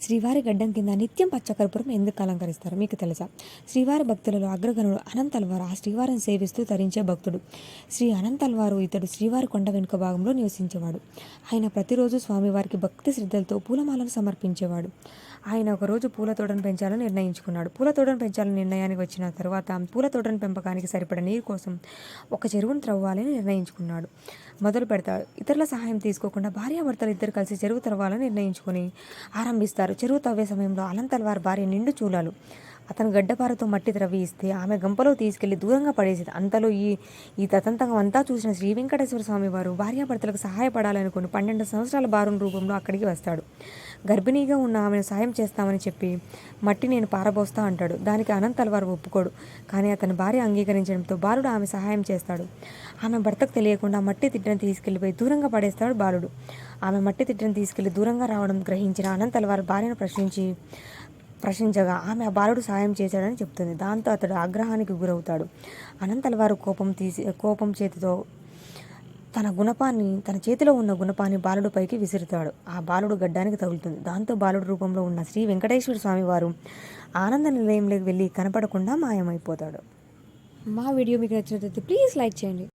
శ్రీవారి గడ్డం కింద నిత్యం పచ్చకర్పూరం ఎందుకు అలంకరిస్తారు? మీకు తెలుసా? శ్రీవారి భక్తులలో అగ్రగణుడు అనంతల్వారు ఆ శ్రీవారిని సేవిస్తూ తరించే భక్తుడు. శ్రీ అనంతల్వారు ఇతడు శ్రీవారి కొండ వెనుక భాగంలో నివసించేవాడు. ఆయన ప్రతిరోజు స్వామివారికి భక్తి శ్రద్ధలతో పూలమాలను సమర్పించేవాడు. ఆయన ఒకరోజు పూల తోటను పెంచాలని నిర్ణయించుకున్నాడు. పూల తోటను పెంచాలని నిర్ణయానికి వచ్చిన తర్వాత పూల తోటను పెంపకానికి సరిపడ నీరు కోసం ఒక చెరువును త్రవ్వాలని నిర్ణయించుకున్నాడు. మొదలు పెడతాడు ఇతరుల సహాయం తీసుకోకుండా భార్యాభర్తలు ఇద్దరు కలిసి చెరువు త్రవ్వాలని నిర్ణయించుకొని ఆరంభిస్తారు. చెరువు తవ్వే సమయంలో అలంతల వారి భార్య నిండు చూలాలు. అతను గడ్డపారతో మట్టి త్రవ్వి ఇస్తే ఆమె గంపలో తీసుకెళ్ళి దూరంగా పడేసింది. అంతలో ఈ ఈ తతంతం అంతా చూసిన శ్రీ వెంకటేశ్వర స్వామి వారు భార్యాభర్తలకు సహాయపడాలనుకుని పన్నెండు సంవత్సరాల బారుని రూపంలో అక్కడికి వస్తాడు. గర్భిణీగా ఉన్న ఆమెను సాయం చేస్తామని చెప్పి మట్టి నేను పారబోస్తా అంటాడు. దానికి అనంతల వారు ఒప్పుకోడు. కానీ అతని భార్య అంగీకరించడంతో బాలుడు ఆమె సహాయం చేస్తాడు. ఆమె భర్తకు తెలియకుండా మట్టి తిట్టని తీసుకెళ్ళిపోయి దూరంగా పడేస్తాడు బాలుడు. ఆమె మట్టి తిట్టని తీసుకెళ్ళి దూరంగా రావడం గ్రహించిన అనంతల వారు భార్యను ప్రశ్నించి ప్రశ్నించగా ఆమె ఆ బాలుడు సాయం చేశాడని చెప్తుంది. దాంతో అతడు ఆగ్రహానికి గురవుతాడు. అనంతల వారు కోపం తీసి కోపం చేతితో తన గుణపాన్ని తన చేతిలో ఉన్న గుణపాన్ని బాలుడిపైకి విసురుతాడు. ఆ బాలుడు గడ్డానికి తగులుతుంది. దాంతో బాలుడు రూపంలో ఉన్న శ్రీ వెంకటేశ్వర స్వామి వారు ఆనంద నిలయంలోకి వెళ్ళి కనపడకుండా మాయమైపోతాడు. మా వీడియో మీకు నచ్చినట్లయితే ప్లీజ్ లైక్ చేయండి.